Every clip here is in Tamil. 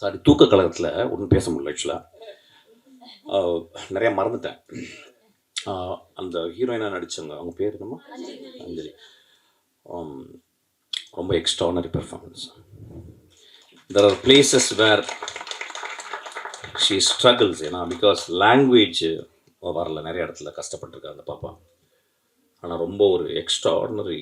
சாரி தூக்க கழகத்தில் ஒன்றும் பேச முடியல ஆக்சுவலாக நிறையா மறந்துட்டேன். அந்த ஹீரோயினாக நடித்தவங்க அவங்க பேர் என்னமா அஞ்சலி. ரொம்ப extraordinary performance there are places where she struggles ஏன்னா பிகாஸ் லாங்குவேஜ் வரல நிறைய இடத்துல கஷ்டப்பட்டுருக்காங்க அந்த பாப்பா. ஆனால் ரொம்ப ஒரு எக்ஸ்ட்ராடினரி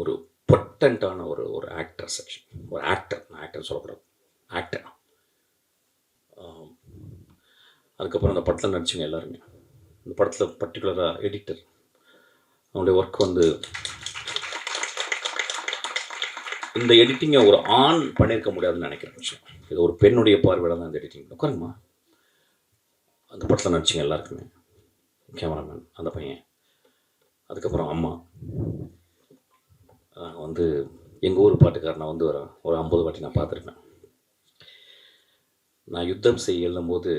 ஒரு பொட்டண்ட்டான ஒரு ஆக்டர் செக்ஷன் ஒரு ஆக்டர் நான் ஆக்டர் சொல்லக்கூடாது. ஆக்டர் அதுக்கப்புறம் அந்த படத்தில் நடிச்சவங்க எல்லாருமே. இந்த படத்தில் பர்டிகுலராக எடிட்டர் அவனுடைய ஒர்க் வந்து இந்த எடிட்டிங்கை ஒரு ஆண் பண்ணியிருக்க முடியாதுன்னு நினைக்கிறேன். விஷயம் இது ஒரு பெண்ணுடைய பார்வையில் தான் இந்த எடிட்டிங் உட்காருங்கம்மா. அந்த படத்தில் நடிச்சிங்க எல்லாருக்குமே. கேமராமேன் அந்த பையன். அதுக்கப்புறம் அம்மா. வந்து எங்கள் ஊர் பாட்டுக்காரனை வந்து ஒரு ஒரு ஐம்பது வாட்டி நான் பார்த்துருப்பேன் நான் யுத்தம் செய்ய எழுதும்போது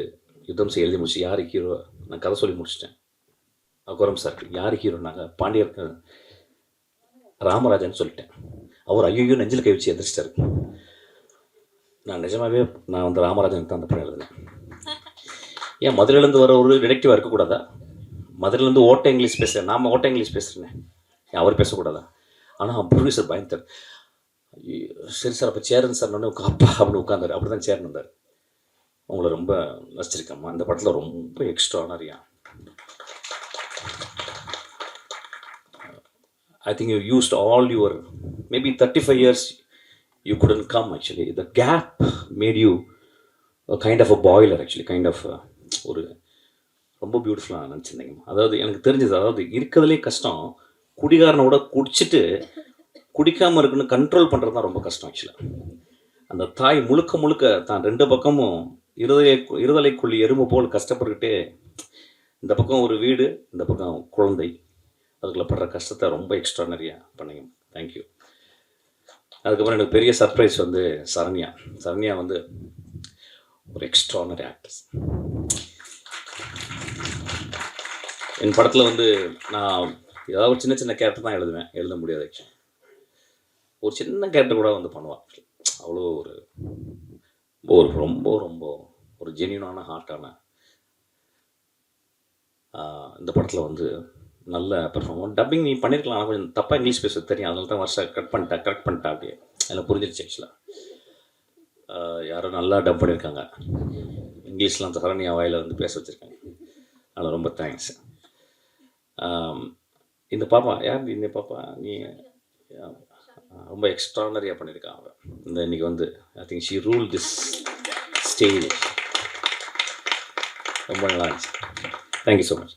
யுத்தம் செய்ய எழுதி முடிச்சு யார் ஹீரோ நான் கதை சொல்லி முடிச்சிட்டேன். அகோரம் சார் யார் ஹீரோனாங்க பாண்டியர் ராமராஜன் சொல்லிட்டேன். அவர் ஐயோ நெஞ்சில் கை வச்சு எதிர்ச்சிட்டாரு நான் நிஜமாவே நான் வந்து ராமராஜன் தான் அந்த படம் எழுதினேன். ஏன் மதுரையிலேருந்து வர ஒரு டிடெக்டிவாக இருக்கக்கூடாதா? மதுரையிலேருந்து ஓட்ட இங்கிலீஷ் பேசுகிறேன் நாம ஓட்ட இங்கிலீஷ் பேசுகிறேன் ஏன் அவர் பேசக்கூடாதா? ஆனால் ப்ரொடியூசர் பயந்தார் ஐயோ, சரி சார் அப்போ சேரன் சார் நான் அப்பா அப்படின்னு உட்காந்தார் அப்படி தான் சேரன் இருந்தார். உங்களை ரொம்ப ரசிச்சிருக்கேம்மா. அந்த படத்தில் ரொம்ப எக்ஸ்ட்ரானரியா I think you used all your maybe 35 years five years you actually. The actually the gap made you kind of a actually, actually kind of ஒரு ரொம்ப பியூட்டிஃபுல்லாக நினச்சிருந்தீங்க அதாவது எனக்கு தெரிஞ்சது அதாவது இருக்கிறதுலே கஷ்டம் குடிகாரனோட குடிச்சிட்டு குடிக்காமல் இருக்குன்னு கண்ட்ரோல் பண்ணுறது தான் ரொம்ப கஷ்டம் ஆக்சுவலாக அந்த தாய் முழுக்க முழுக்க தான் ரெண்டு பக்கமும் இருதலை இருதலைக்குள்ளி எறும்பு போல் கஷ்டப்பட்டுக்கிட்டே இந்த பக்கம் ஒரு வீடு இந்த பக்கம் குழந்தை. அதுக்குள்ள படுற கஷ்டத்தை ரொம்ப எக்ஸ்ட்ரானரியாக பண்ணிங்க தேங்க்யூ அதுக்கப்புறம் எனக்கு பெரிய சர்ப்ரைஸ் வந்து சரண்யா. சரண்யா வந்து ஒரு எக்ஸ்ட்ரானரி ஆக்ட்ரஸ் என் படத்தில் வந்து நான் ஏதாவது ஒரு சின்ன சின்ன கேரக்டர் தான் எழுதுவேன். எழுத முடியாது ஆக்சுவலி ஒரு சின்ன கேரக்டர் கூட வந்து பண்ணுவான். அவ்வளோ ஒரு ஒரு ரொம்ப ரொம்ப ஒரு ஜென்யூனான ஹார்ட்டான இந்த படத்தில் வந்து நல்ல பெர்ஃபார்ம் டப்பிங் நீ பண்ணியிருக்கலாம் ஆனால் கொஞ்சம் தப்பாக இங்கிலீஷ் பேச தெரியும். அதனால தான் வருஷம் கட் பண்ணிட்டா கரெக்ட் பண்ணிட்டா அப்படியே. அதில் புரிஞ்சிருச்சு ஆக்சுவலாக யாரும் நல்லா டப் பண்ணியிருக்காங்க இங்கிலீஷ்லாம் அந்த வாயில் வந்து பேச வச்சுருக்காங்க. அதில் ரொம்ப தேங்க்ஸ் இந்த பாப்பா யார் இந்த பாப்பா? நீ ரொம்ப எக்ஸ்ட்ரானரியாக பண்ணியிருக்கான் அவன் இந்த இன்னைக்கு வந்து I think she rule this stage ரொம்ப நல்லா இருந்துச்சு. Thank you so much